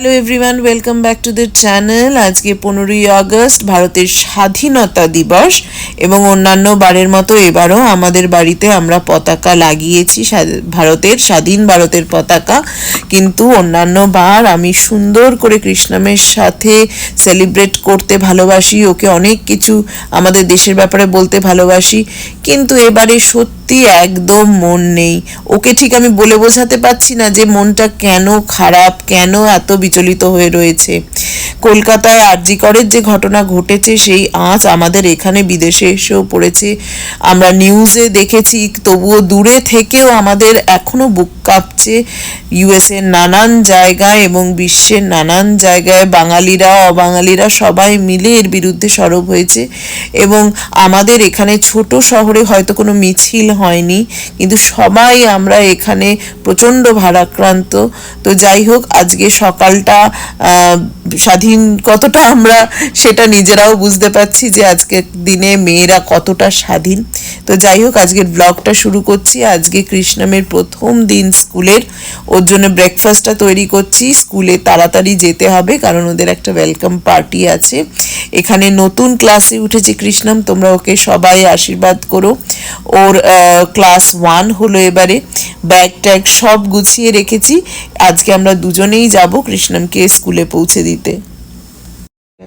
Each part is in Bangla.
Hello everyone welcome back to the channel আজকে পনেরোই আগস্ট, ভারতের স্বাধীনতা দিবস এবং অন্যান্য বারের মতো এবারও আমাদের বাড়িতে আমরা পতাকা লাগিয়েছি ভারতের, স্বাধীন ভারতের পতাকা। কিন্তু অন্যান্য বার আমি সুন্দর করে কৃষ্ণমের সাথে সেলিব্রেট করতে ভালোবাসি, ওকে অনেক কিছু আমাদের দেশের ব্যাপারে বলতে ভালোবাসি। কিন্তু এবারে সত্যি একদম মন নেই। ওকে ঠিক আমি বলে বোঝাতে পারছি না যে মনটা কেন খারাপ, কেন এত বিচলিত হয়ে রয়েছে। কলকাতায় আরজিকরের যে ঘটনা ঘটেছে সেই আঁচ আমাদের এখানে বিদেশে এসেও পড়েছে। আমরা নিউজে দেখেছি তবুও দূরে থেকেও আমাদের এখনও বুক কাঁপছে ইউএসএর নানান জায়গায় এবং বিশ্বের নানান জায়গায় বাঙালিরা অবাঙালিরা সবাই মিলে এর বিরুদ্ধে সরব হয়েছে এবং আমাদের এখানে ছোট শহরে হয়তো কোনো মিছিল হয়নি কিন্তু সবাই আমরা এখানে প্রচণ্ড ভারাক্রান্ত। তো যাই হোক আজকে সকালটা আহ, স্বাধীন কতটা আমরা সেটা নিজেরাও বুঝতে পারছি যে আজকের দিনে মেয়েরা কতটা স্বাধীন। তো যাই হোক, আজকের ব্লগটা শুরু করছি। আজকে কৃষ্ণমের প্রথম দিন স্কুলের। ওর জন্য ব্রেকফাস্টটা তৈরি করছি। স্কুলে তাড়াতাড়ি যেতে হবে, কারণ ওদের একটা ওয়েলকাম পার্টি আছে। এখানে নতুন ক্লাসে উঠেছে কৃষ্ণম, তোমরা ওকে সবাই আশীর্বাদ করো। ওর ক্লাস ওয়ান হলো এবারে। ব্যাগ ট্যাগ সব গুছিয়ে রেখেছি। আজকে আমরা দুজনেই যাব কৃষ্ণমকে স্কুলে পৌঁছে দিতে।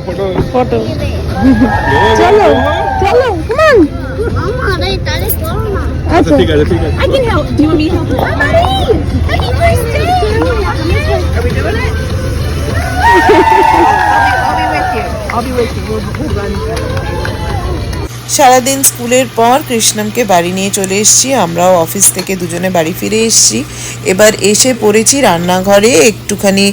photo. Chalo, come on. Mama, I can help. Do you want me to help? Mama, সারাদিন স্কুলের পর কৃষ্ণমকে বাড়ি নিয়ে চলে এসেছি। আমরাও অফিস থেকে দুজনে বাড়ি ফিরে এসেছি। এবার এসে পড়েছি রান্নাঘরে। একটুখানি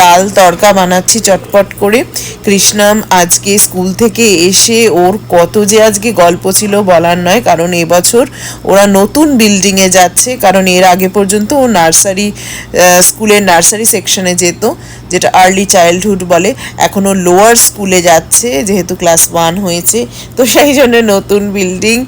ডাল তড়কা বানাচ্ছি চটপট করে। কৃষ্ণম আজকে স্কুল থেকে এসে ওর কত যে আজকে গল্প ছিল বলার নয়, কারণ এবছর ওরা নতুন বিল্ডিংয়ে যাচ্ছে, কারণ এর আগে পর্যন্ত ও নার্সারি স্কুলের নার্সারি সেকশনে যেত, যেটা আর্লি চাইল্ডহুড বলে। এখনও লোয়ার স্কুলে যাচ্ছে, যেহেতু ক্লাস ওয়ান হয়েছে। তো সেই জন্য নতুন বিল্ডিং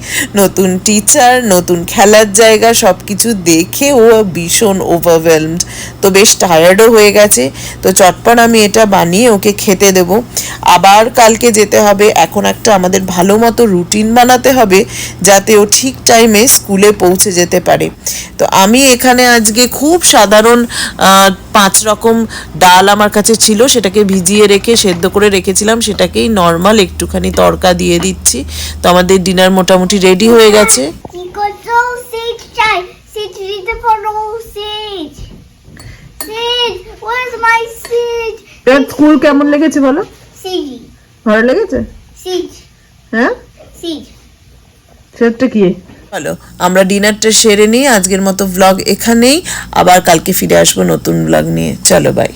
নতুন টিচার নতুন খেলার জায়গা সব কিছু দেখে ও ভীষণ ওভারওয়েলমড তো বেশ টায়ার্ডও হয়ে গেছে। তো চটপট আমি এটা বানিয়ে ওকে খেতে দেব। আবার কালকে যেতে হবে। এখন একটা আমাদের ভালো মতো রুটিন বানাতে হবে, যাতে ও ঠিক টাইমে স্কুলে পৌঁছে যেতে পারে। তো আমি এখানে আজকে খুব সাধারণ পাঁচ রকম ডাল আমার কাছে ছিল সেটাকে ভিজিয়ে রেখে সেদ্ধ করে রেখেছিলাম সেটাকেই নর্মাল একটুখানি তড়কা দিয়ে দিচ্ছি। তো আমাদের ডিনার মোটামুটি রেডি হয়ে গেছে? স্কুল কেমন লেগেছে বলো? ভালো লেগেছে? হ্যাঁ? Sage. সেটা কি? হ্যালো আমরা ডিনারটা সেরে নিই, আজকের মতো ব্লগ এখানেই। আবার কালকে ফিরে আসব নতুন ব্লগ নিয়ে। চলো বাই